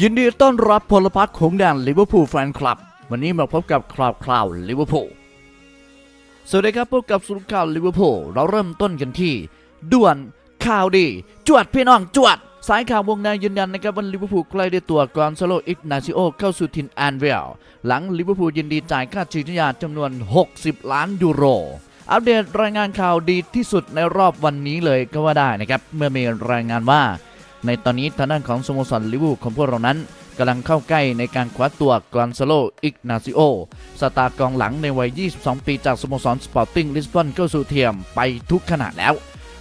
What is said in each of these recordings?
ยินดีต้อนรับพลพรรคของแดนลิเวอร์พูลแฟนคลับ วันนี้มาพบกับคราวคราวลิเวอร์พูลสวัสดีครับพบกับสุรข่าวลิเวอร์พูลเราเริ่มต้นกันที่ ด่วนข่าวดี จวดพี่น้องจวด สายข่าววงในยืนยันนะครับว่าลิเวอร์พูลใกล้ได้ตัวกอนซาโลอิกนาซิโอเข้าสู่ทีมแอนเวลหลังลิเวอร์พูลยินดีจ่ายค่าฉีดยาจำนวน 60 ล้านยูโรอัปเดตรายงานข่าวดีที่สุดในรอบวันนี้เลยก็ว่าได้นะครับเมื่อมีรายงานว่า ในตอนนี้ทางด้านของสโมสรลิเวอร์พูลของพวกเรานั้นกำลังเข้าใกล้ในการคว้าตัวกอนซาโล อิกนาซิโอ สตาร์กองหลังในวัย 22 ปีจากสโมสรสปอร์ติ้งลิสบอนเข้าสู่เทียมไปทุกขณะแล้ว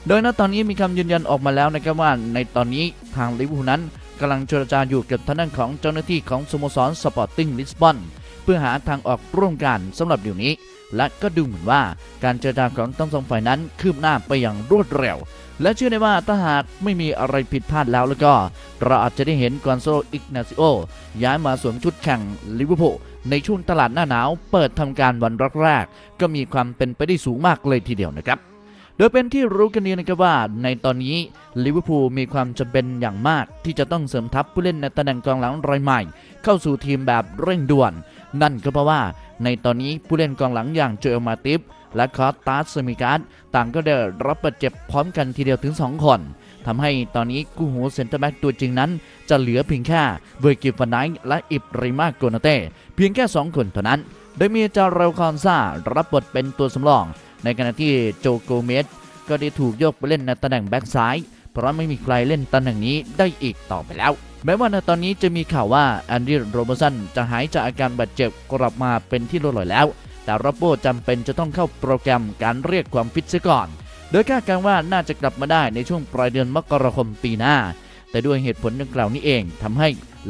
โดยณตอนนี้มีคำยืนยันออกมาแล้วนะครับว่า ในตอนนี้ทางลิเวอร์พูลนั้นกำลังเจรจาอยู่กับทางด้านของเจ้าหน้าที่ของสโมสรสปอร์ติ้งลิสบอนเพื่อหาทางออกร่วมกันสำหรับเดี๋ยวนี้ และก็ดูเหมือนว่าการเจรจาของทั้งสองฝ่ายนั้นคืบหน้าไปอย่างรวดเร็ว และเชื่อได้ว่าถ้าหากไม่มีอะไรผิดพลาดแล้วแล้วก็ เราอาจจะได้เห็นกอนโซอิกนาซิโอย้ายมาสวมชุดแข่งลิเวอร์พูลในช่วงตลาดหน้าหนาว เปิดทำการวันแรกๆก็มีความเป็นไปได้สูงมากเลยทีเดียวนะครับโดยเป็นที่รู้กันดีนะครับว่าในตอนนี้ลิเวอร์พูลมีความจำเป็นอย่างมากที่จะต้องเสริมทัพผู้เล่นในตำแหน่งกองหลังรายใหม่ เข้าสู่ทีมแบบเร่งด่วน นั่นก็เพราะว่าในตอนนี้ผู้เล่นกองหลังอย่างโจเอลมาติฟและคอสตาสเซมิการ์ดต่างก็ได้รับบาดเจ็บพร้อมกันทีเดียวถึง 2 คนทำให้ตอนนี้กู้หูเซนเตอร์แบ็กตัวจริงนั้น จะเหลือเพียงแค่เวอร์กิฟานไนท์และอิบริมาโกนาเต้เพียงแค่ 2 คนเท่านั้น โดยมีจาเรลคอนซารับบทเป็นตัวสำรอง ในขณะที่โจโกเมสก็ได้ถูกโยกไปเล่นในตำแหน่งแบ็กซ้าย เพราะไม่มีใครเล่นตำแหน่งนี้ได้อีกต่อไปแล้ว แม้ว่าในตอนนี้จะมีข่าวว่าแอนดี้โรเบร์สันจะหายจากอาการบาดเจ็บกลับมาเป็นที่รู้ลอยแล้ว แต่โรโบจำเป็นจะต้องเข้าโปรแกรมการเรียกความฟิตเสียก่อน โดยคาดการณ์ว่าน่าจะกลับมาได้ในช่วงปลายเดือนมกราคมปีหน้า แต่ด้วยเหตุผลดังกล่าวนี้เองทำให้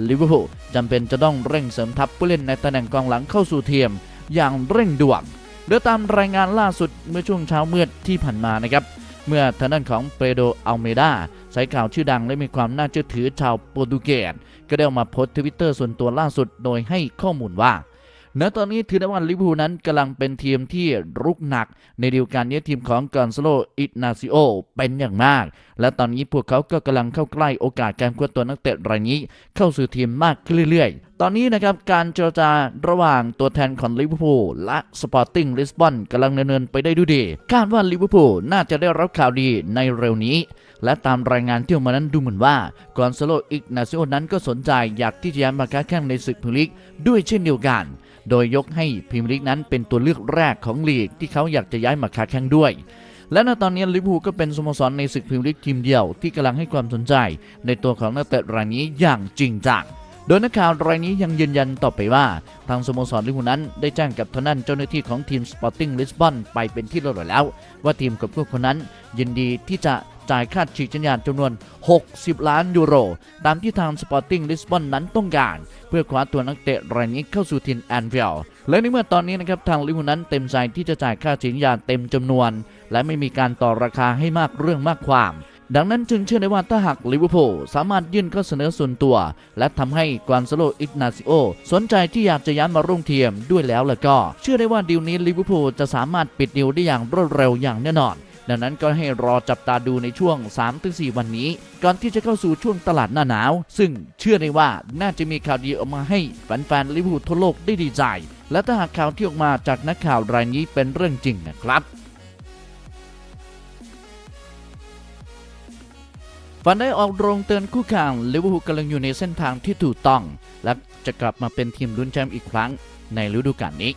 ลิเวอร์พูลจำเป็นจะต้องเร่งเสริมทัพผู้เล่นในตำแหน่งกองหลังเข้าสู่เทียม อย่างเร่งด่วนโดยตามรายงานล่าสุดเมื่อช่วงเช้ามืดที่ผ่านมานะครับเมื่อทางด้านของเปโดอัลเมดาสายข่าวชื่อดังและมีความน่าเชื่อถือชาวโปรตุเกสก็ได้ออกมาโพสต์ทวิตเตอร์ส่วนตัวล่าสุด โดยให้ข้อมูลว่า ณตอนนี้ถือได้ว่าลิเวอร์พูลนั้นกำลังเป็นทีมที่รุกหนัก ในเดียวกันนี้ทีมของกอนซาโลอินาซิโอเป็นอย่างมาก และตอนนี้พวกเขาก็กำลังเข้าใกล้โอกาสการคว้าตัวนักเตะรายนี้ เข้าสู่ทีมมากขึ้นเรื่อยๆ ตอนนี้นะครับการเจรจาระหว่างตัวแทนของลิเวอร์พูลและสปอร์ติ้งลิสบอนกำลังดำเนินไปได้ด้วยดีคาดว่าลิเวอร์พูลน่าจะได้รับข่าวดีในเร็วนี้ และตามรายงานที่ออกมานั้นดูเหมือนว่ากอนซาโลอิกนาซิโอนั้นก็สนใจอยากที่จะย้ายมาค้าแข่งในศึกพลีกด้วยเช่นเดียวกัน โดยยกให้พรีเมียร์ลีกนั้นเป็นตัวเลือกแรกของลีกที่เขาอยากจะย้ายมาค้าแข่งด้วย และณตอนนี้ลิเวอร์พูลก็เป็นสโมสรในศึกพรีเมียร์ลีกทีมเดียวที่กำลังให้ความสนใจ ในตัวของนักเตะรายนี้อย่างจริงจังโดยนักข่าวรายนี้ยังยืนยันต่อไปว่า ทางสโมสรลิเวอร์พูลนั้นได้แจ้งกับทางด้านเจ้าหน้าที่ของทีมสปอร์ติ้งลิสบอนไปเป็นที่เรียบร้อยแล้ว ว่าทีมกับพวกคนนั้นยินดีที่จะ จ่ายค่าฉีกสัญญาณจำนวน 60 ล้านยูโร ตามที่ทางสปอร์ติ้งลิสบอนนั้นต้องการ เพื่อคว้าตัวนักเตะรายนี้เข้าสู่ทีมแอนฟิลด์และในเมื่อตอนนี้นะครับทางลิเวอร์พูลนั้นเต็มใจที่จะจ่ายค่าฉีกสัญญาเต็มจำนวน และไม่มีการต่อราคาให้มากเรื่องมากความดังนั้นจึงเชื่อได้ว่าถ้าหากลิเวอร์พูลสามารถยื่นข้อเสนอส่วนตัว และทำให้กวนซาโลอิกนาซิโอสนใจที่อยากจะย้ายมาร่วมทีมด้วยแล้วล้วก็ เชื่อได้ว่าดีลนี้ลิเวอร์พูลจะสามารถปิดดีลได้อย่างรวดเร็วอย่างแน่นอน ดังนั้นก็ให้รอจับตาดูในช่วง 3-4 วันนี้ ก่อนที่จะเข้าสู่ช่วงตลาดหน้าหนาว ซึ่งเชื่อได้ว่าน่าจะมีข่าวดีออกมาให้แฟนๆลิเวอร์พูลทั่วโลกได้ดีใจ และถ้าหากข่าวที่ออกมาจากนักข่าวรายนี้เป็นเรื่องจริงนะครับฟันได้ออกโรงเตือนคู่แข่งลิเวอร์พูลกำลังอยู่ในเส้นทางที่ถูกต้อง และจะกลับมาเป็นทีมลุ้นแชมป์อีกครั้งในฤดูกาลนี้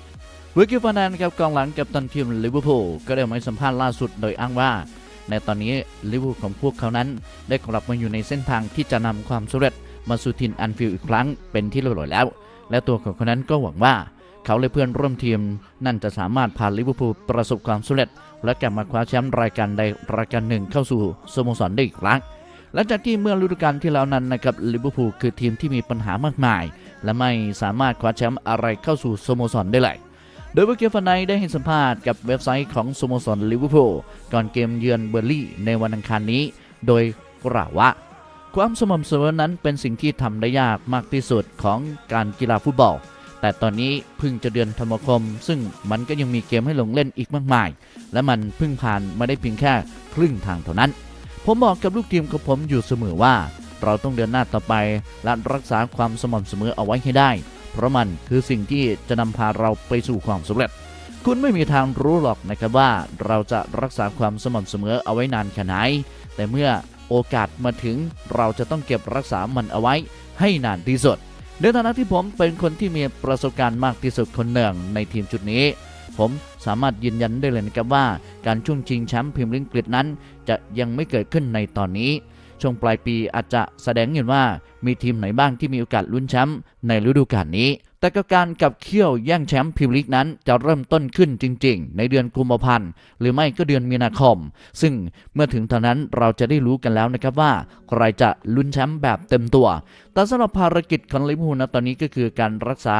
วิกกี้ฟันแดนกับกองหลังกับตันทีมลิเวอร์พูลก็ได้มาสัมภาษณ์ล่าสุดโดยอ้างว่า ในตอนนี้ลิเวอร์พูลของพวกเขานั้น ได้กลับมาอยู่ในเส้นทางที่จะนำความสำเร็จมาสู่ทีมอันฟิลอีกครั้งเป็นที่เรียบร้อยแล้ว และตัวของเขานั้นก็หวังว่า เขาและเพื่อนร่วมทีม นั่นจะสามารถพาลิเวอร์พูลประสบความสำเร็จ และกลับมาคว้าแชมป์รายการใดรายการหนึ่งเข้าสู่สโมสรได้อีกครั้งหลังจากที่เมื่อฤดูกาลที่แล้วนั้นนะครับลิเวอร์พูลคือทีมที่มีปัญหามากมาย และไม่สามารถคว้าแชมป์อะไรเข้าสู่สโมสรได้เลย โดยเบเกียฟันไนได้ให้สัมภาษณ์กับเว็บไซต์ของสโมสรลิเวอร์พูลก่อนเกมเยือนเบอร์ลี่ในวันอังคารนี้ โดยกล่าวว่า ความสม่ำเสมอนั้นเป็นสิ่งที่ทำได้ยากมากที่สุดของการกีฬาฟุตบอล แต่ตอนนี้เพิ่งจะเดือนธันวาคม ซึ่งมันก็ยังมีเกมให้ลงเล่นอีกมากมาย และมันเพิ่งผ่านมาได้เพียงแค่ครึ่งทางเท่านั้น ผมบอกกับลูกทีมของผมอยู่เสมอว่า เราต้องเดินหน้าต่อไปและรักษาความสม่ำเสมอเอาไว้ให้ได้ เพราะมันคือสิ่งที่จะนำพาเราไปสู่ความสำเร็จ คุณไม่มีทางรู้หรอกนะครับว่าเราจะรักษาความสม่ำเสมอเอาไว้นานแค่ไหน แต่เมื่อโอกาสมาถึงเราจะต้องเก็บรักษามันเอาไว้ให้นานที่สุดในฐานะที่ผมเป็นคนที่มีประสบการณ์มากที่สุดคนหนึ่งในทีมชุดนี้ ผมสามารถยืนยันได้เลยนะครับว่า การช่วงชิงแชมป์พรีเมียร์ลีกอังกฤษนั้น จะยังไม่เกิดขึ้นในตอนนี้ ช่วงปลายปีอาจจะแสดงเห็นว่ามีทีมไหนบ้างที่มีโอกาสลุ้นแชมป์ในฤดูกาลนี้ แต่กการกับเคี่ยวแย่งแชมป์พรีเมียร์ลีกนั้นจะเริ่มต้นขึ้นจริง ๆ ในเดือนกุมภาพันธ์หรือไม่ก็เดือนมีนาคม ซึ่งเมื่อถึงตอนนั้นเราจะได้รู้กันแล้วนะครับว่าใครจะลุ้นแชมป์แบบเต็มตัว แต่สำหรับภารกิจของลิเวอร์พูลนะตอนนี้ก็คือการรักษา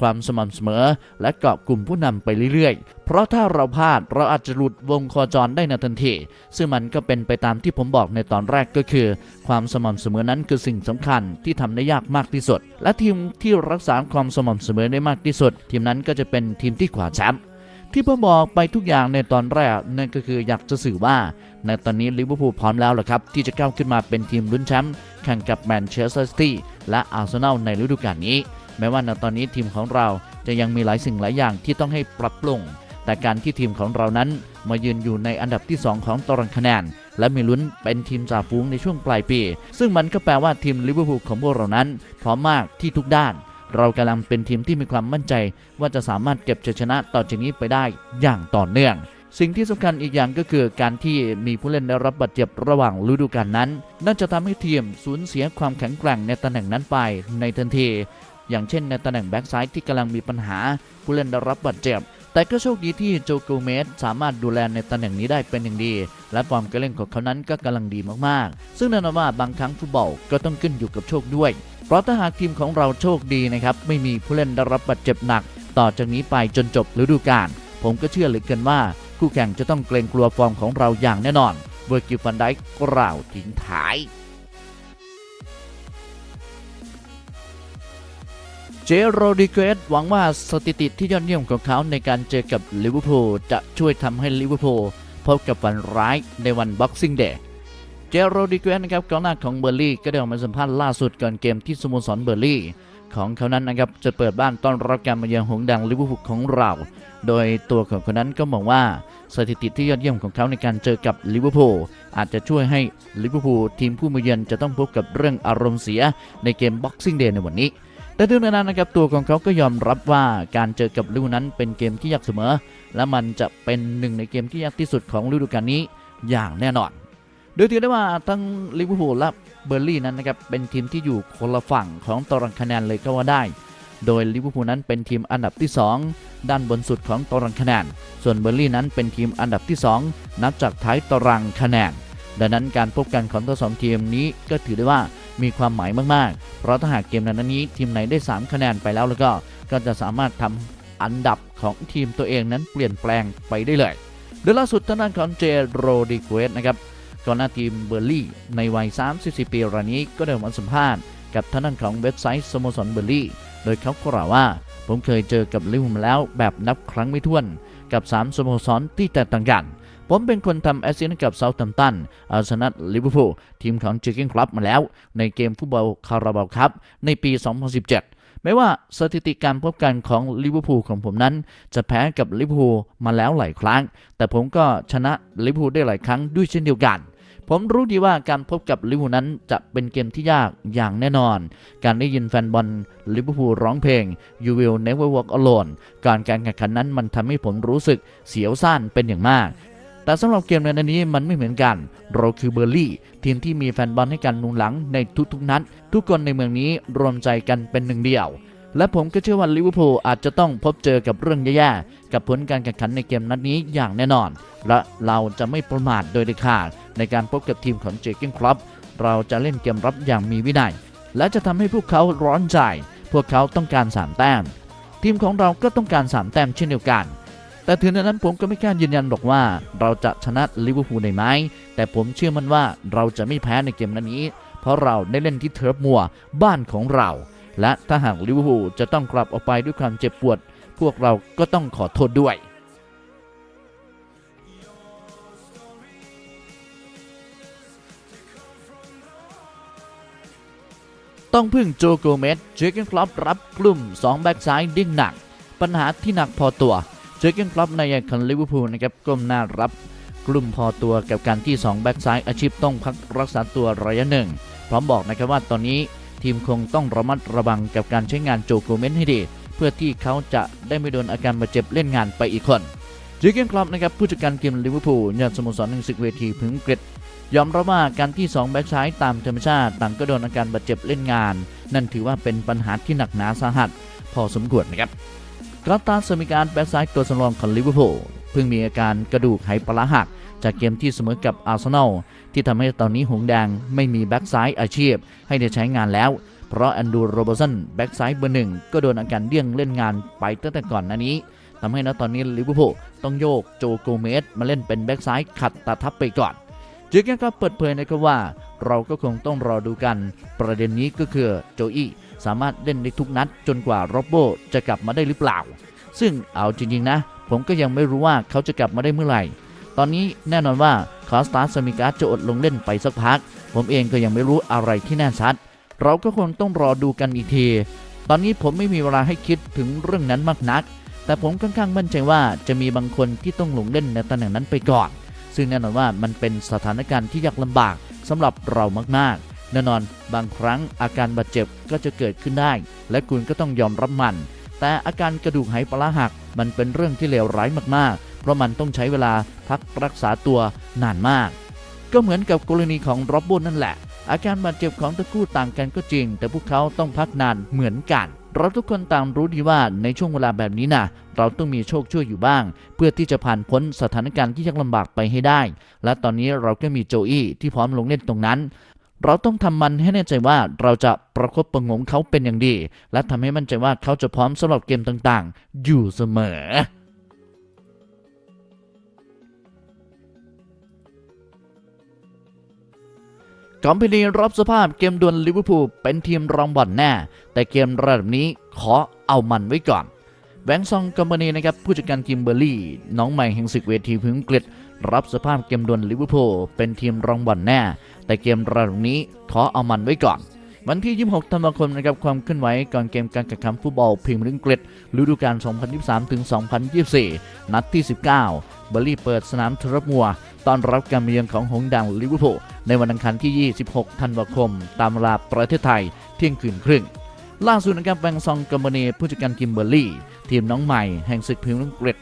ความสม่ำเสมอ และเกาะกลุ่มผู้นำไปเรื่อยๆ เพราะถ้าเราพลาดเราอาจจะหลุดวงโคจรได้ในทันที ซึ่งมันก็เป็นไปตามที่ผมบอกในตอนแรกก็คือ ความสม่ำเสมอนั้นคือสิ่งสำคัญที่ทำได้ยากมากที่สุด และทีมที่รักษาความสม่ำเสมอได้มากที่สุด ทีมนั้นก็จะเป็นทีมที่ขวาแชมป์ที่ผมบอกไปทุกอย่างในตอนแรกนั่นก็คืออยากจะสื่อว่า ในตอนนี้ลิเวอร์พูลพร้อมแล้วล่ะครับ ที่จะก้าวขึ้นมาเป็นทีมลุ้นแชมป์แข่งกับแมนเชสเตอร์ซิตี้และอาร์เซนอลในฤดูกาลนี้ แม้ว่าในตอนนี้ทีมของเราจะยังมีหลายสิ่งหลายอย่างที่ต้องให้ปรับปรุง แต่การที่ทีมของเรานั้น มายืนอยู่ในอันดับที่ 2 ของตารางคะแนน และมีลุ้นเป็นทีมจ่าฝูงในช่วงปลายปี ซึ่งมันก็แปลว่าทีมลิเวอร์พูลของพวกเรานั้น พร้อมมากที่ทุกด้าน เรากำลังเป็นทีมที่มีความมั่นใจ ว่าจะสามารถเก็บชัยชนะต่อจากนี้ไปได้อย่างต่อเนื่องสิ่งที่สำคัญอีกอย่างก็คือการที่มีผู้เล่นได้รับบาดเจ็บระหว่างฤดูกาลนั้นน่าจะทำให้ทีมสูญเสียความแข็งแกร่งในตำแหน่งนั้นไปในทันที อย่างเช่นในตำแหน่งแบ็กซ้ายที่กำลังมีปัญหา ผู้เล่นได้รับบาดเจ็บ แต่ก็โชคดีที่โจโกเมสสามารถดูแลในตำแหน่งนี้ได้เป็นอย่างดี และฟอร์มการเล่นของเขานั้นก็กำลังดีมากๆ ซึ่งแน่นอนว่าบางครั้งฟุตบอลก็ต้องขึ้นอยู่กับโชคด้วย เพราะถ้าหากทีมของเราโชคดีนะครับไม่มีผู้เล่นได้รับบาดเจ็บหนัก ต่อจากนี้ไปจนจบฤดูกาลผมก็เชื่อเหลือเกินว่า คู่แข่งจะต้องเกรงกลัวฟอร์มของเราอย่างแน่นอนเวอร์กิลฟันไดค์กล่าวทิ้งท้าย จโรดิเกสหวังว่าสถิติที่ยอดเยี่ยมของเขาในการเจอกับลิเวอร์พูลจะช่วยทำให้ลิเวอร์พูลพบกับฝันร้ายในวันบ็อกซิ่งเดย์เจโรดิเกสนะครับกองหน้าของเบอร์ลี่ก็ได้ออกมาสัมภาษณ์ล่าสุดก่อนเกมที่สโมสรเบอร์ลี่ของเขานั้นนะครับจะเปิดบ้านต้อนรับการมาเยือนหงดังลิเวอร์พูลของเรา โดยตัวของคนนั้นก็บอกว่าสถิติที่ยอดเยี่ยมของเขาในการเจอกับลิเวอร์พูลอาจจะช่วยให้ลิเวอร์พูลทีมผู้มาเยือนจะต้องพบกับเรื่องอารมณ์เสียในเกมบ็อกซิ่งเดย์ในวันนี้ แต่ถึงนั้นนะครับตัวของเขาก็ยอมรับว่าการเจอกับลิวนั้นเป็นเกมที่ยากเสมอ และมันจะเป็นหนึ่งในเกมที่ยากที่สุดของฤดูกาลนี้อย่างแน่นอน โดยถือได้ว่าทั้งลิเวอร์พูลและเบอร์ลี่นั้นนะครับเป็นทีมที่อยู่คนละฝั่งของตารางคะแนนเลยก็ว่าได้ โดยลิเวอร์พูลนั้นเป็นทีมอันดับที่ 2 ด้านบนสุดของตารางคะแนน ส่วนเบอร์ลี่นั้นเป็นทีมอันดับที่ 2 นับจากท้ายตารางคะแนน ดังนั้นการพบกันของทั้งสองทีมนี้ก็ถือได้ว่ามีความหมายมากๆ เพราะถ้าหากเกมนั้นนี้ทีมไหนได้ 3 คะแนนไปแล้วแล้วก็ก็จะสามารถทำอันดับของทีมตัวเองนั้นเปลี่ยนแปลงไปได้เลยโดยล่าสุดทางด้านของเจโรดิเกสนะครับก่อนหน้าทีมเบอร์ลี่ในวัย 34 ปีรายนี้ก็ได้มาสัมภาษณ์กับทางด้านของเว็บไซต์สโมสรเบอร์ลี่ โดยเขากล่าวว่า ผมเคยเจอกับลิเวอร์พูลมาแล้วแบบนับครั้งไม่ถ้วน กับ 3สโมสรที่แตกต่างกัน ผมเป็นคนทำแอสซิสต์กับเซาท์แฮมป์ตันอาร์เซนอลลิเวอร์พูลทีมของเจอร์เกนคลับมาแล้ว ในเกมฟุตบอลคาราบาวครับในปี 2017ไม่ว่าสถิติการพบกันของลิเวอร์พูลของผมนั้น จะแพ้กับลิเวอร์พูลมาแล้วหลายครั้ง แต่ผมก็ชนะลิเวอร์พูลได้หลายครั้งด้วยเช่นเดียวกัน ผมรู้ดีว่าการพบกับลิเวอร์พูลนั้นจะเป็นเกมที่ยากอย่างแน่นอน การได้ยินแฟนบอลลิเวอร์พูลร้องเพลง You Will Never Walk Alone การการแข่งขันนั้นมันทำให้ผมรู้สึกเสียวซ่านเป็นอย่างมาก แต่สำหรับเกมในนัดนี้มันไม่เหมือนกัน เราคือเบอร์ลี่ ทีมที่มีแฟนบอลให้การหนุนหลังในทุกๆนัดทุกคนในเมืองนี้รวมใจกันเป็นหนึ่งเดียว และผมก็เชื่อว่าลิเวอร์พูลอาจจะต้องพบเจอกับเรื่องแย่ๆ กับผลการแข่งขันในเกมนัดนี้อย่างแน่นอน และเราจะไม่ประมาทโดยเด็ดขาดในการพบกับทีมของเจอร์เกนคลับเราจะเล่นเกมรับอย่างมีวินัย และจะทำให้พวกเขาร้อนใจ พวกเขาต้องการ3แต้ม ทีมของเราก็ต้องการ3แต้มเช่นเดียวกัน แต่ถึงอย่างนั้นผมก็ไม่กล้ายืนยันบอกว่าเราจะชนะลิเวอร์พูลได้ไหม แต่ผมเชื่อมั่นว่าเราจะไม่แพ้ในเกมนัดนี้ เพราะเราได้เล่นที่เทิร์ฟมัวบ้านของเรา และถ้าหากลิเวอร์พูลจะต้องกลับออกไปด้วยความเจ็บปวด พวกเราก็ต้องขอโทษด้วยต้องพึ่งโจโกเมสเจอเกนคลับรับกลุ่ม 2 แบ็กซ้ายดิ้งหนัก ปัญหาที่หนักพอตัว เจอเกนคลับในยันคันลิเวอร์พูลนะครับก้มหน้ารับ กลุ่มพอตัวกับการที่ 2 แบ็กซ้ายอาชีพต้องพักรักษาตัวระยะหนึ่ง พร้อมบอกนะครับว่าตอนนี้ทีมคงต้องระมัดระวังกับการใช้งานโจโกเมสให้ดี เพื่อที่เขาจะได้ไม่โดนอาการบาดเจ็บเล่นงานไปอีกคนเจอเกนคลับนะครับผู้จัดการทีมลิเวอร์พูลยอดสโมสรหนึ่งศึกเวทีพึงกฤษยอมรับว่าการที่ 2 แบ็กซ้ายตามธรรมชาติ ต่างก็โดนอาการบาดเจ็บเล่นงาน นั่นถือว่าเป็นปัญหาที่หนักหนาสาหัส พอสมควรนะครับ กราตาสมิการแบ็กซ้ายตัวสำรองของลิเวอร์พูลเพิ่งมีอาการกระดูกไหปลาหัก จากเกมที่เสมอกับอาร์เซนอลที่ทำให้ตอนนี้หงแดงไม่มีแบ็กซ้ายอาชีพ ให้ได้ใช้งานแล้ว เพราะแอนดูโรบสันแบ็กซ้ายเบอร์หนึ่งก็โดนอาการเดี่ยงเล่นงานไปตั้งแต่ก่อนหน้านี้ทำให้ณตอนนี้ลิเวอร์พูลต้องโยกโจโกเมสมาเล่นเป็นแบ็กซ้ายขัดตาทับไปก่อนจอร์เกนก็เปิดเผยนะครับว่า เราก็คงต้องรอดูกัน ประเด็นนี้ก็คือโจอี้ สามารถเล่นได้ทุกนัดจนกว่าโรบโบจะกลับมาได้หรือเปล่า ซึ่งเอาจริงๆนะ ผมก็ยังไม่รู้ว่าเขาจะกลับมาได้เมื่อไหร่ ตอนนี้แน่นอนว่าคอสตาสมิกาจะอดลงเล่นไปสักพัก ผมเองก็ยังไม่รู้อะไรที่แน่ชัด เราก็คงต้องรอดูกันอีกที ตอนนี้ผมไม่มีเวลาให้คิดถึงเรื่องนั้นมากนัก แต่ผมค่อนข้างมั่นใจว่าจะมีบางคนที่ต้องลงเล่นในตำแหน่งนั้นไปก่อน ซึ่งแน่นอนว่ามันเป็นสถานการณ์ที่ยากลำบากสำหรับเรามากๆ แน่นอนบางครั้งอาการบาดเจ็บก็จะเกิดขึ้นได้ และคุณก็ต้องยอมรับมัน แต่อาการกระดูกไหปลาหัก มันเป็นเรื่องที่เลวร้ายมากๆ เพราะมันต้องใช้เวลาพักรักษาตัวนานมาก ก็เหมือนกับกรณีของร็อบโบนั่นแหละ อาการบาดเจ็บของทั้งคู่ต่างกันก็จริง แต่พวกเขาต้องพักนานเหมือนกันเราทุกคนต่างรู้ดีว่าในช่วงเวลาแบบนี้นะเราต้องมีโชคช่วยอยู่บ้าง เพื่อที่จะผ่านพ้นสถานการณ์ที่ยากลำบากไปให้ได้ และตอนนี้เราก็มีโจอี้ที่พร้อมลงเล่นตรงนั้น เราต้องทำมันให้แน่ใจว่าเราจะประคบประงมเขาเป็นอย่างดี และทำให้มั่นใจว่าเขาจะพร้อมสำหรับเกมต่างๆ อยู่เสมอกอมพินีรับสภาพเกมดวลลิเวอร์พูลเป็นทีมรองบอลแน่ แต่เกมระดับนี้ขอเอามันไว้ก่อนแบงค์ซองกัมบานีนะครับผู้จัดการทีมเบอร์ลี่ น้องใหม่แห่งศึกเวทีพึ่งกฤษ รับสภาพเกมดวลลิเวอร์พูลเป็นทีมรองบอลแน่ แต่เกมระดับนี้ขอเอามันไว้ก่อน วันที่ 26 ธันวาคมนะครับความเคลื่อนไหวก่อนเกมการแข่งขันฟุตบอลพรีเมียร์ลีกอังกฤษฤดูกาล 2023ถึง2024 นัดที่ 19 เบอร์ลี่เปิดสนามทรับมัวต้อนรับการมาเยือนของหงดังลิเวอร์พูลในวันอังคารที่ 26 ธันวาคม ตามเวลาประเทศไทยเที่ยงคืนครึ่งล่าสุดนะครับแบงซองกัมเบานีผู้จัดการทีมเบอร์ลี่ ทีมน้องใหม่แห่งศึกพรีเมียร์ลีกอังกฤษ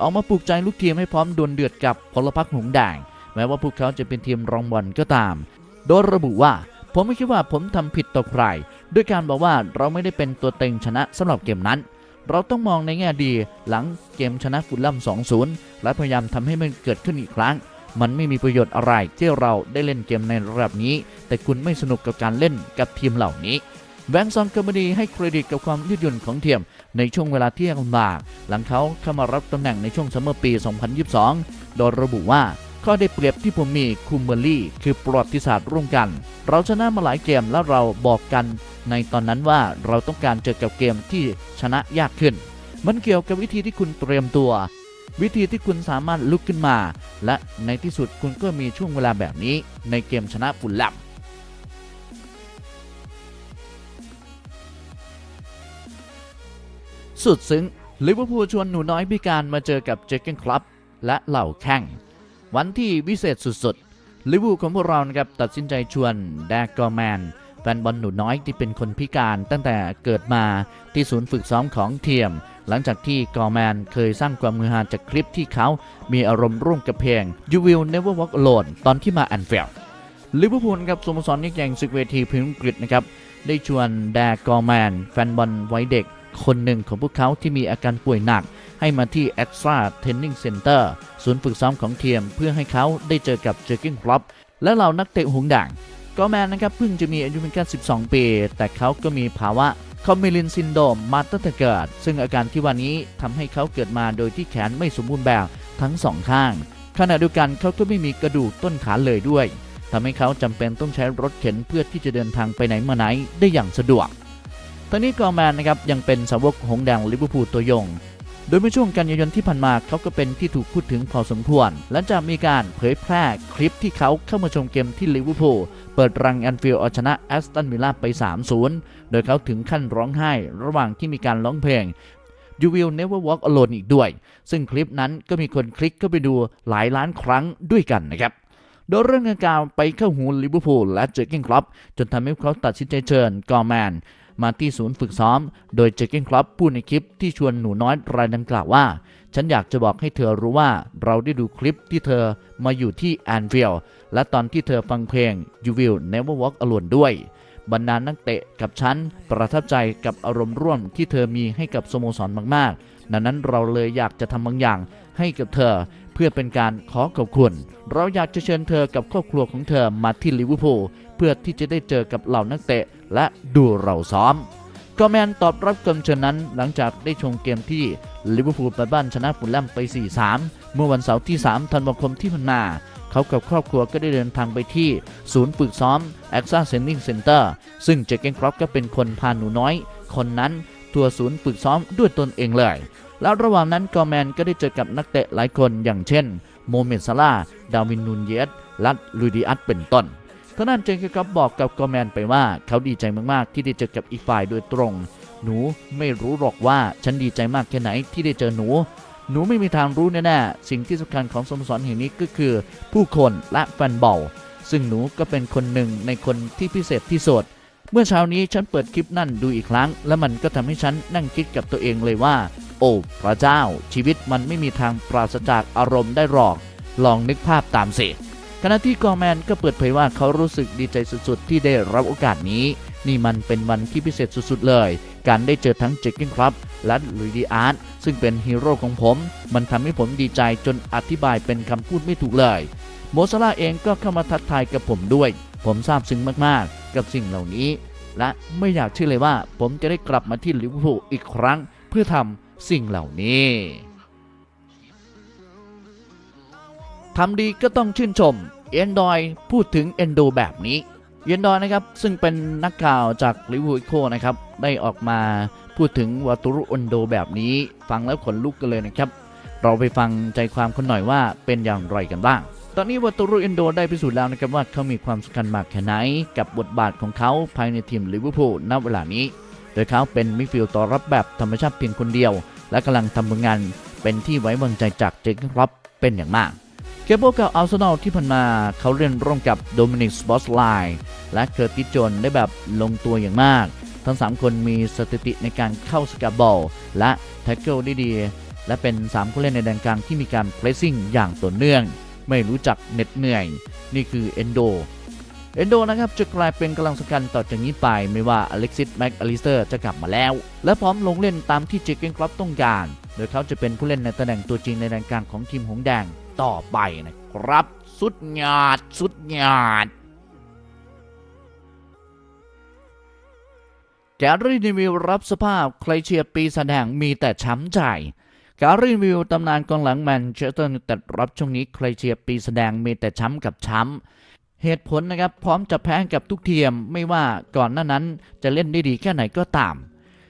ออกมาปลุกใจลูกทีมให้พร้อมดวลเดือดกับพลพรรคหงส์แดงแม้ว่าพวกเขาจะเป็นทีมรองบอลก็ตาม โดยระบุว่าผมไม่คิดว่าผมทำผิดต่อใคร ด้วยการบอกว่าเราไม่ได้เป็นตัวเต็งชนะสำหรับเกมนั้น เราต้องมองในแง่ดีหลังเกมชนะฟุตลัม2-0 และพยายามทำให้มันเกิดขึ้นอีกครั้ง มันไม่มีประโยชน์อะไรที่เราได้เล่นเกมในระดับนี้ แต่คุณไม่สนุกกับการเล่นกับทีมเหล่านี้ แบงซอนกัมบดีให้เครดิตกับความยืดหยุ่นของทีมในช่วงเวลาที่ยากลำบาก หลังเขาเข้ามารับตำแหน่งในช่วงซัมเมอร์ปี 2022 โดยระบุว่าข้อได้เปรียบที่ผมมีคุมเบอร์ลี่คือประวัติศาสตร์ร่วมกัน เราชนะมาหลายเกมและเราบอกกัน ในตอนนั้นว่าเราต้องการเจอกับเกมที่ชนะยากขึ้น มันเกี่ยวกับวิธีที่คุณเตรียมตัว วิธีที่คุณสามารถลุกขึ้นมา และในที่สุดคุณก็มีช่วงเวลาแบบนี้ ในเกมชนะฟุลแลม สุดซึ้งลิเวอร์พูลชวนหนูน้อยพิการมาเจอกับเจคเกนคลับและเหล่าแข่งวันที่วิเศษสุดๆลิเวอร์พูลของพวกเรานะครับตัดสินใจชวนแดกกอร์แมนแฟนบอลหนูน้อยที่เป็นคนพิการตั้งแต่เกิดมาที่ศูนย์ฝึกซ้อมของเทียม หลังจากที่กอร์แมนเคยสร้างความมือฮาจากคลิปที่เขามีอารมณ์ร่วมกับเพลง You Will Never Walk Alone ตอนที่มาแอนฟิลด์ลิเวอร์พูลครับสโมสรยักษ์ใหญ่ศึกเวทีพรีเมียร์กอังกฤษนะครับได้ชวนแดกอร์แมนแฟนบอลไว้เด็ก คนหนึ่งของพวกเขาที่มีอาการป่วยหนัก ให้มาที่ e x t r a Training Center ศูนย์ฝึกซ้อมของเทียม เพื่อให้เขาได้เจอกับเจอร์กินคลับและเหล่านักเตะหงด่างกอร์แมนนะครับเพิ่งจะมีอายุเพียงแค่12 ปี แต่เขาก็มีภาวะคอมมิลินซินโดมมาตั้งแต่เกิด ซึ่งอาการที่ว่านี้ทำให้เขาเกิดมาโดยที่แขนไม่สมบูรณ์แบบทั้งสองข้าง ขณะเดียวกันเขาก็ไม่มีกระดูกต้นขาเลยด้วยทำให้เขาจำเป็นต้องใช้รถเข็นเพื่อที่จะเดินทางไปไหนมาไหนได้อย่างสะดวก ตอนนี้กอร์แมนนะครับยังเป็นสาวกหงแดงลิเวอร์พูลตัวยง โดยเมื่อช่วงกันยายนที่ผ่านมาเขาก็เป็นที่ถูกพูดถึงพอสมควร หลังจากมีการเผยแพร่คลิปที่เขาเข้ามาชมเกมที่ลิเวอร์พูลเปิดรังแอนฟิลด์เอาชนะแอสตันวิลล่าไป 3-0 โดยเขาถึงขั้นร้องไห้ระหว่างที่มีการร้องเพลง You Will Never Walk Alone อีกด้วย ซึ่งคลิปนั้นก็มีคนคลิกเข้าไปดูหลายล้านครั้งด้วยกันนะครับโดยเรื่องดังกล่าวไปเข้าหูลิเวอร์พูลและเจอร์เกนคลับจนทำให้เขาตัดสินใจเชิญกอร์แมน มาที่ศูนย์ฝึกซ้อม โดยเจเกนคลับพูดในคลิปที่ชวนหนูน้อยรายดังกล่าวว่า ฉันอยากจะบอกให้เธอรู้ว่าเราได้ดูคลิปที่เธอมาอยู่ที่แอนฟิลด์และตอนที่เธอฟังเพลง You Will Never Walk Alone ด้วยบรรดานักเตะกับฉันประทับใจกับอารมณ์ร่วมที่เธอมีให้กับสโมสรมากๆ ดังนั้นเราเลยอยากจะทำบางอย่างให้กับเธอ เพื่อเป็นการขอขอบคุณ เราอยากจะเชิญเธอกับครอบครัวของเธอมาที่ลิเวอร์พูล พื่อที่จะได้เจอกับเหล่านักเตะ และดูเราซ้อมก็แมนตอบรับคำเชิญนั้นหลังจากได้ชมเกมที่ลิเวอร์พูลไปบ้านชนะฟุลแลมไป 4-3 เมื่อวันเสาร์ที่ 3 ธันวาคมที่ผ่านมาเขากับครอบครัวก็ได้เดินทางไปที่ศูนย์ฝึกซ้อม a x a s e n i n g Center ซึ่งเจเกนครอปก็เป็นคนพาหนูน้อย คนนั้นทัวร์ศูนย์ฝึกซ้อมด้วยตนเองเลย แล้วระหว่างนั้นกอร์แมนก็ได้เจอกับนักเตะหลายคนอย่างเช่น โมเมดซาลาดาวินนูนเยสและลูดิอัสเป็นต้น ท่านั้นเจเกนครอปบอกกับกอแมนไปว่าเขาดีใจมากๆ ที่ได้เจอกับอีกฝ่ายโดยตรง หนูไม่รู้หรอกว่าฉันดีใจมากแค่ไหนที่ได้เจอหนู หนูไม่มีทางรู้แน่ๆสิ่งที่สำคัญของสโมสรแห่งนี้ก็คือ ผู้คนและแฟนบอลซึ่งหนูก็เป็นคนหนึ่งในคนที่พิเศษที่สุดเมื่อเช้านี้ฉันเปิดคลิปนั่นดูอีกครั้ง และมันก็ทำให้ฉันนั่งคิดกับตัวเองเลยว่า โอ้พระเจ้า ชีวิตมันไม่มีทางปราศจากอารมณ์ได้หรอก ลองนึกภาพตามสิ ขณะที่กอแมนก็เปิดเผยว่าเขารู้สึกดีใจสุดๆ ที่ได้รับโอกาสนี้ นี่มันเป็นวันที่พิเศษสุดๆ เลย การได้เจอทั้งเจคกินครับและลุยดีอาร์ตซึ่งเป็นฮีโร่ของผม มันทำให้ผมดีใจจนอธิบายเป็นคำพูดไม่ถูกเลยโมซาลาเองก็เข้ามาทักทายกับผมด้วย ผมซาบซึ้งมากๆ กับสิ่งเหล่านี้ และไม่อยากเชื่อเลยว่าผมจะได้กลับมาที่ลิเวอร์พูลอีกครั้ง เพื่อทำสิ่งเหล่านี้ ทำดีก็ต้องชื่นชม เอนดอยพูดถึงเอนโดแบบนี้เยนดอนนะครับซึ่งเป็นนักข่าวจากลิเวอร์พูลนะครับได้ออกมาพูดถึงวาตุรุอนโดแบบนี้ ฟังแล้วขนลุกกันเลยนะครับ เราไปฟังใจความคนหน่อยว่าเป็นอย่างไรกันบ้าง ตอนนี้วาตุรุเอนโดได้พิสูจน์แล้วนะครับว่าเขามีความสำคัญมากแค่ไหนกับบทบาทของเขาภายในทีมลิเวอร์พูลณเวลานี้ โดยเขาเป็นมิดฟิลด์ต่อรับแบบธรรมชาติเพียงคนเดียว และกำลังทำผลงานเป็นที่ไว้วางใจจากเจคครอปเป็นอย่างมาก เกมโบกับอัลเซนอลที่ผ่านมาเขาเล่นร่วมกับโดมินิกสปอตไลน์และเคอร์ติจนได้แบบลงตัวอย่างมาก ทั้ง 3 คนมีสถิติในการเข้าสกัดบอลและแท็กเกิลได้ดี และเป็น 3 ผู้เล่นในแดนกลางที่มีการเพรสซิ่งอย่างต่อเนื่อง ไม่รู้จักเหน็ดเหนื่อย นี่คือเอนโดเอนโดนะครับจะกลายเป็นกำลังสำคัญต่อจากนี้ไป ไม่ว่าอเล็กซิสแม็กอลิสเตอร์จะกลับมาแล้ว และพร้อมลงเล่นตามที่เจเกนครอปต้องการ โดยเขาจะเป็นผู้เล่นในตำแหน่งตัวจริงในแดนกลางของทีมหงส์แดง ต่อไปนะครับ สุดยอดสุดยอดแกรี่นิวิลรับสภาพใครเชียร์ปีศาจแดงมีแต่ช้ำใจการีวิวตำนานกองหลังแมนเชสเตอร์ยูไนเต็ดรับช่วงนี้ใครเชียร์ปีแสดงมีแต่ช้ำกับช้ำ เหตุผลนะครับพร้อมจะแพ้กับทุกเทียมไม่ว่าก่อนหน้านั้นจะเล่นได้ดีแค่ไหนก็ตาม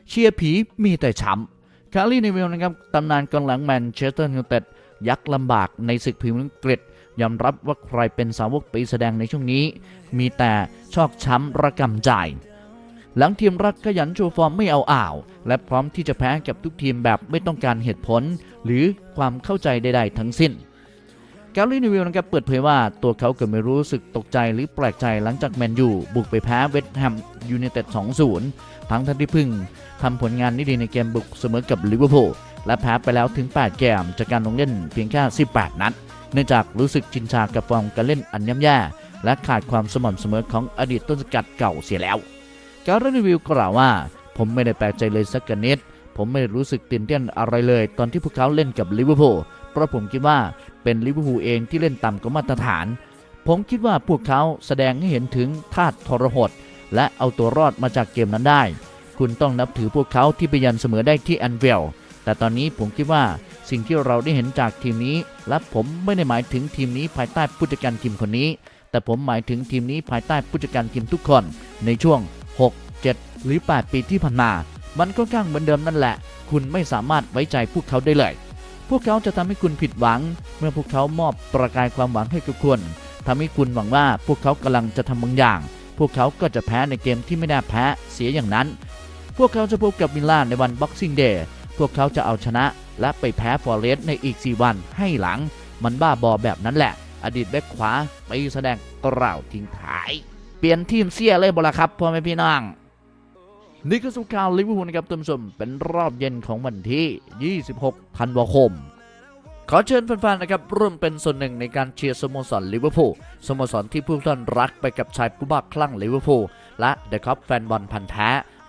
เชียร์ผีมีแต่ช้ำคารีนิวิลนะครับตำนานกองหลังแมนเชสเตอร์ยูไนเต็ด ยักษ์ลำบากในศึกพรีมียร์ลีกอังกฤษยอมรับว่าใครเป็นสาวกปีแสดงในช่วงนี้ มีแต่ชอกช้ำระกำใจหลังทีมรักขยันโชว์ฟอร์มไม่เอาอ่าว และพร้อมที่จะแพ้กับทุกทีมแบบไม่ต้องการเหตุผล หรือความเข้าใจใด ๆ ทั้งสิ้นแกลลี่นิวิลนะครับเปิดเผยว่าตัวเขาเกิดไม่รู้สึกตกใจหรือแปลกใจหลังจากแมนยูบุกไปแพ้เวสต์แฮมยูไนเต็ด 2-0 ทั้งทั้งที่พึ่งทำผลงานได้ดีในเกมบุกเสมอกับลิเวอร์พูล และแพ้ไปแล้วถึง 8 เกม จากการลงเล่นเพียงแค่ 18 นัด เนื่องจากรู้สึกชินชากับฟอร์มการเล่นอันย่ำแย่ และขาดความสม่ำเสมอของอดีตต้นสกัดเก่าเสียแล้ว การรีวิวกล่าวว่า ผมไม่ได้แปลกใจเลยสักนิด ผมไม่ได้รู้สึกตื่นเต้นอะไรเลย ตอนที่พวกเขาเล่นกับลิเวอร์พูล เพราะผมคิดว่าเป็นลิเวอร์พูลเองที่เล่นต่ำกว่ามาตรฐาน ผมคิดว่าพวกเขาแสดงให้เห็นถึงธาตุทรหด และเอาตัวรอดมาจากเกมนั้นได้ คุณต้องนับถือพวกเขาที่ไปยันเสมอได้ที่แอนเวล แต่ตอนนี้ผมคิดว่าสิ่งที่เราได้เห็นจากทีมนี้ และผมไม่ได้หมายถึงทีมนี้ภายใต้ผู้จัดการทีมคนนี้ แต่ผมหมายถึงทีมนี้ภายใต้ผู้จัดการทีมทุกคน ในช่วง 6 7 หรือ 8 ปีที่ผ่านมา มันก็ข้างเหมือนเดิมนั่นแหละ คุณไม่สามารถไว้ใจพวกเขาได้เลย พวกเขาจะทำให้คุณผิดหวัง เมื่อพวกเขามอบประกายความหวังให้กับคุณทำให้คุณหวังว่าพวกเขากำลังจะทำบางอย่าง พวกเขาก็จะแพ้ในเกมที่ไม่น่าแพ้เสียอย่างนั้น พวกเขาจะพบกับมิลานในวัน Boxing Day พวกเขาจะเอาชนะ และไปแพ้ฟอร์เรสในอีก 4 วันให้หลัง มันบ้าบอแบบนั้นแหละ อดีตแบ็คขวาไปแสดงกล่าวทิ้งท้าย เปลี่ยนทีมเสียเลยบ่ละครับพ่อแม่พี่น้องนี่คือสุขาวลิเวอร์พูลนะครับท่านผู้ชมเป็นรอบเย็นของวันที่ 26 ธันวาคม ขอเชิญแฟนๆนะครับร่วมเป็นส่วนหนึ่งในการเชียร์สโมสรลิเวอร์พูลสโมสรที่ผู้ท่านรักไปกับชายผู้บ้าคลั่งลิเวอร์พูลและเดอะคัพแฟนบอลพันธ์แท้